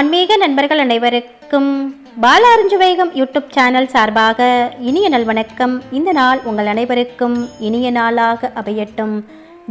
ஆன்மீக நண்பர்கள் அனைவருக்கும் பால வேகம் யூடியூப் சேனல் சார்பாக இனிய நல்வணக்கம் இந்த நாள் உங்கள் அனைவருக்கும் இனிய நாளாக அமையட்டும்.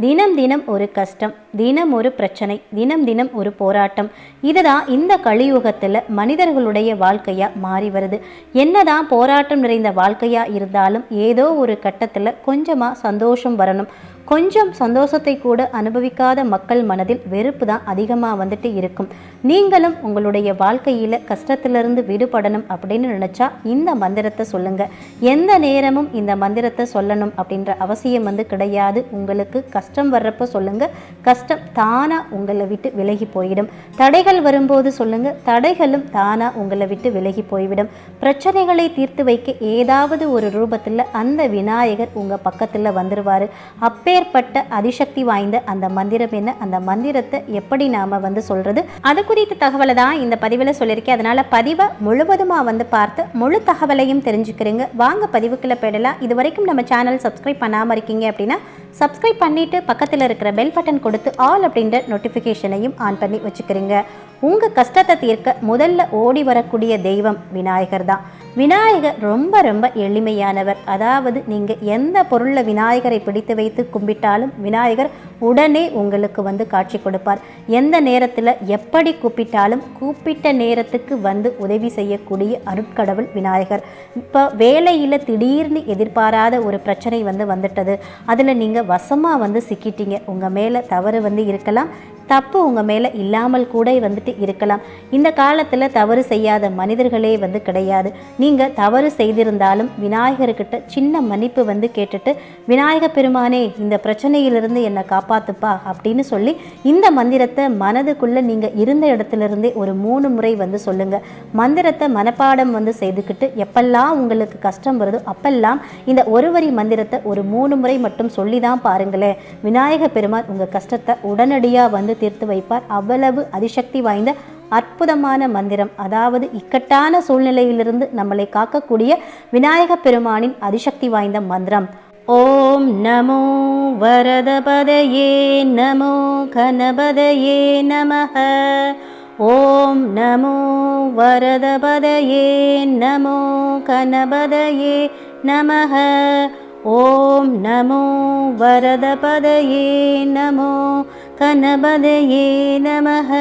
தினம் தினம் ஒரு கஷ்டம். தினம் ஒரு பிரச்சனை தினம் தினம் ஒரு போராட்டம். இதுதான் இந்த கலியுகத்தில் மனிதர்களுடைய வாழ்க்கையாக மாறி வருது. என்னதான் போராட்டம் நிறைந்த வாழ்க்கையாக இருந்தாலும் ஏதோ ஒரு கட்டத்தில் கொஞ்சமாக சந்தோஷம் வரணும். கொஞ்சம் சந்தோஷத்தை கூட அனுபவிக்காத மக்கள் மனதில் வெறுப்பு தான் அதிகமாக வந்துட்டு இருக்கும். நீங்களும் உங்களுடைய வாழ்க்கையில் கஷ்டத்திலிருந்து விடுபடணும் அப்படின்னு நினச்சா இந்த மந்திரத்தை சொல்லுங்க. எந்த நேரமும் இந்த மந்திரத்தை சொல்லணும் அப்படின்ற அவசியம் வந்து கிடையாது. உங்களுக்கு கஷ்டம் வர்றப்போ சொல்லுங்க. கஷ்டம் தானாக உங்களை விட்டு விலகி போயிடும். தடைகள் வரும்போது சொல்லுங்க தடைகளும் தானாக உங்களை விட்டு விலகி போய்விடும். பிரச்சனைகளை தீர்த்து வைக்க ஏதாவது ஒரு ரூபத்தில் அந்த விநாயகர் உங்கள் பக்கத்தில் வந்துடுவார் அப்பேற்பட்ட அதிசக்தி வாய்ந்த அந்த மந்திரம் என்ன அந்த மந்திரத்தை எப்படி நாம் வந்து சொல்கிறது அது குறித்த தகவலை தான் இந்த பதிவில் சொல்லியிருக்கேன். அதனால் பதிவை முழுவதுமாக வந்து பார்த்து முழு தகவலையும் தெரிஞ்சுக்கிறீங்க. வாங்க பதிவுக்குள்ளே போயிடலாம். இது வரைக்கும் நம்ம சேனல் சப்ஸ்கிரைப் பண்ணாமல் இருக்கீங்க அப்படின்னா சப்ஸ்கிரைப் பண்ணிவிட்டு பக்கத்தில் இருக்கிற பெல் பட்டன் கொடுத்து ஆல் அப்படின்ற நோட்டிஃபிகேஷனையும் ஆன் பண்ணி வச்சுக்கிறீங்க. உங்கள் கஷ்டத்தை தீர்க்க முதல்ல ஓடி வரக்கூடிய தெய்வம் விநாயகர் தான். விநாயகர் ரொம்ப ரொம்ப எளிமையானவர். அதாவது நீங்கள் எந்த பொருளில் விநாயகரை பிடித்து வைத்து கும்பிட்டாலும் விநாயகர் உடனே உங்களுக்கு வந்து காட்சி கொடுப்பார். எந்த நேரத்தில் எப்படி கூப்பிட்டாலும் கூப்பிட்ட நேரத்துக்கு வந்து உதவி செய்யக்கூடிய அருட்கடவுள் விநாயகர். இப்போ வேலையில் திடீர்னு எதிர்பாராத ஒரு பிரச்சனை வந்து வந்துட்டது. அதில் நீங்கள் வசமாக வந்து சிக்கிட்டீங்க. உங்கள் மேலே தவறு வந்து இருக்கலாம். தப்பு உங்கள் மேலே இல்லாமல் கூட வந்துட்டு இருக்கலாம். இந்த காலத்தில் தவறு செய்யாத மனிதர்களே வந்து கிடையாது. நீங்கள் தவறு செய்திருந்தாலும் விநாயகர்கிட்ட சின்ன மன்னிப்பு வந்து கேட்டுட்டு விநாயக பெருமானே இந்த பிரச்சனையிலிருந்து என்னை காப்பாத்துப்பா அப்படின்னு சொல்லி இந்த மந்திரத்தை மனதுக்குள்ளே நீங்கள் இருந்த இடத்துலேருந்தே ஒரு மூணு முறை வந்து சொல்லுங்கள் மந்திரத்தை மனப்பாடம் வந்து செய்துக்கிட்டு எப்பெல்லாம் உங்களுக்கு கஷ்டம் வருதோ அப்பெல்லாம் இந்த ஒரு வரி மந்திரத்தை ஒரு மூணு முறை மட்டும் சொல்லி தான் பாருங்களேன். விநாயக பெருமான் உங்கள் கஷ்டத்தை உடனடியாக வந்து தீர்த்து வைப்பார். அவ்வளவு அதிசக்தி வாய்ந்த அற்புதமான மந்திரம். அதாவது இக்கட்டான சூழ்நிலையிலிருந்து நம்மளை காக்கக்கூடிய விநாயக பெருமானின் அதிசக்தி வாய்ந்த மந்திரம். ஓம் நமோ வரதபதயே நமோ கணபதயே நமக ஓம் நமோ வரதபதயே நமோ கணபதயே நமக ஓம் நமோ வரதபதயே நமோ कनबदये नमः।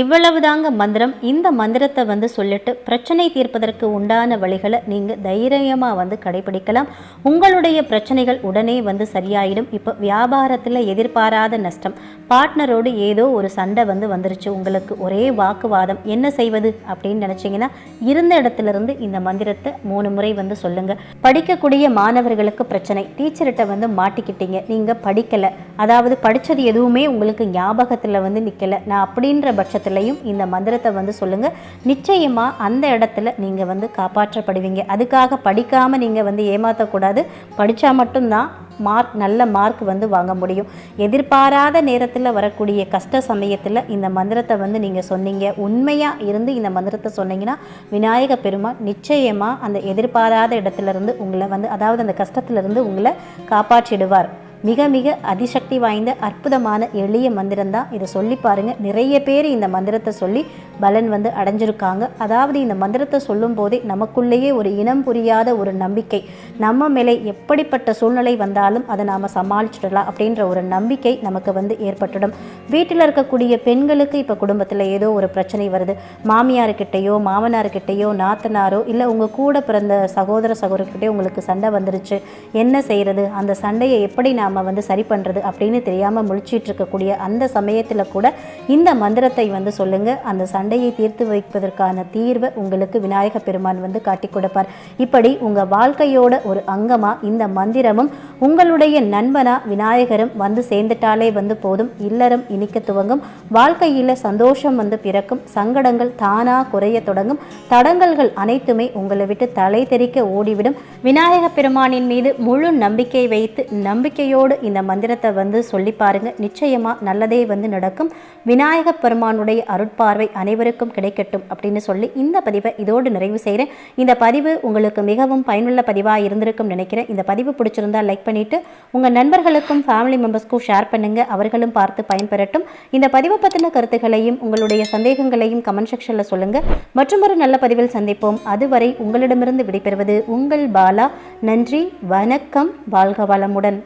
இவ்வளவுதாங்க மந்திரம். இந்த மந்திரத்தை வந்து சொல்லிட்டு பிரச்சனை தீர்ப்பதற்கு உண்டான வழிகளை நீங்கள் தைரியமாக வந்து கடைபிடிக்கலாம். உங்களுடைய பிரச்சனைகள் உடனே வந்து சரியாயிடும். இப்போ வியாபாரத்தில் எதிர்பாராத நஷ்டம். பார்ட்னரோடு ஏதோ ஒரு சண்டை வந்து வந்துருச்சு. உங்களுக்கு ஒரே வாக்குவாதம். என்ன செய்வது அப்படின்னு நினச்சிங்கன்னா இருந்த இடத்துலேருந்து இந்த மந்திரத்தை மூணு முறை வந்து சொல்லுங்கள் படிக்கக்கூடிய மாணவர்களுக்கு பிரச்சனை. டீச்சர்கிட்ட வந்து மாட்டிக்கிட்டீங்க. நீங்கள் படிக்கலை. அதாவது படித்தது எதுவுமே உங்களுக்கு ஞாபகத்தில் வந்து நிற்கலை நான் அப்படின்ற பட்சத்தில் பட்சத்துலையும் இந்த மந்திரத்தை வந்து சொல்லுங்கள் நிச்சயமாக அந்த இடத்துல நீங்கள் வந்து காப்பாற்றப்படுவீங்க. அதுக்காக படிக்காமல் நீங்கள் வந்து ஏமாற்றக்கூடாது படித்தா மட்டும்தான் மார்க் நல்ல மார்க் வந்து வாங்க முடியும். எதிர்பாராத நேரத்தில் வரக்கூடிய கஷ்ட சமயத்தில் இந்த மந்திரத்தை வந்து நீங்கள் சொன்னீங்க. உண்மையாக இருந்து இந்த மந்திரத்தை சொன்னீங்கன்னா விநாயக பெருமாள் நிச்சயமாக அந்த எதிர்பாராத இடத்துலேருந்து உங்களை வந்து அதாவது அந்த கஷ்டத்துலேருந்து உங்களை காப்பாற்றிடுவார். மிக மிக அதிசக்தி வாய்ந்த அற்புதமான எளிய மந்திரம் தான் இதை சொல்லி பாருங்கள் நிறைய பேர் இந்த மந்திரத்தை சொல்லி பலன் வந்து அடைஞ்சிருக்காங்க. அதாவது இந்த மந்திரத்தை சொல்லும் போதே நமக்குள்ளேயே ஒரு இனம் புரியாத ஒரு நம்பிக்கை. நம்ம மேலே எப்படிப்பட்ட சூழ்நிலை வந்தாலும் அதை நாம் சமாளிச்சிடலாம் அப்படின்ற ஒரு நம்பிக்கை நமக்கு வந்து ஏற்பட்டுடும். வீட்டில் இருக்கக்கூடிய பெண்களுக்கு இப்போ குடும்பத்தில் ஏதோ ஒரு பிரச்சனை வருது. மாமியார்கிட்டேயோ மாமனார்கிட்டேயோ நாத்தனாரோ இல்லை உங்கள் கூட பிறந்த சகோதர சகோதரர்கிட்டே உங்களுக்கு சண்டை வந்துருச்சு. என்ன செய்கிறது அந்த சண்டையை எப்படி நாம் வந்து சரி பண்ணுறது அப்படின்னு தெரியாமல் முழிச்சிட்டு இருக்கக்கூடிய அந்த சமயத்தில் கூட இந்த மந்திரத்தை வந்து சொல்லுங்கள் அந்த சண்டையை தீர்த்து வைப்பதற்கான தீர்வை உங்களுக்கு விநாயக பெருமான் வந்து காட்டி கொடுப்பார். இப்படி உங்கள் வாழ்க்கையோட ஒரு அங்கமாக இந்த மந்திரமும் உங்களுடைய நண்பனா விநாயகரும் வந்து சேர்ந்துட்டாலே வந்து போதும். இல்லறம் இனிக்க துவங்கும். வாழ்க்கையில் சந்தோஷம் வந்து பிறக்கும். சங்கடங்கள் தானாக குறைய தொடங்கும். தடங்கல்கள் அனைத்துமே உங்களை விட்டு தலை தெறிக்க ஓடிவிடும். விநாயக பெருமானின் மீது முழு நம்பிக்கை வைத்து நம்பிக்கையோடு இந்த மந்திரத்தை வந்து சொல்லி பாருங்க. நிச்சயமாக நல்லதே வந்து நடக்கும். விநாயக பெருமானுடைய அருட்பார்வை அனை அனைவருக்கும் கிடைக்கட்டும் அப்படின்னு சொல்லி இந்த பதிவை இதோடு நிறைவு செய்கிறேன். இந்த பதிவு உங்களுக்கு மிகவும் பயனுள்ள பதிவாக இருந்திருக்கும் நினைக்கிறேன். இந்த பதிவு பிடிச்சிருந்தா லைக் பண்ணிவிட்டு உங்கள் நண்பர்களுக்கும் ஃபேமிலி மெம்பர்ஸ்க்கும் ஷேர் பண்ணுங்கள் அவர்களும் பார்த்து பயன்பெறட்டும். இந்த பதிவை பற்றின கருத்துக்களையும் உங்களுடைய சந்தேகங்களையும் கமெண்ட் செக்ஷனில் சொல்லுங்கள் மற்றும் ஒரு நல்ல பதிவில் சந்திப்போம். அதுவரை உங்களிடமிருந்து விடைபெறுவது உங்கள் பாலா. நன்றி வணக்கம். வாழ்க வளமுடன்.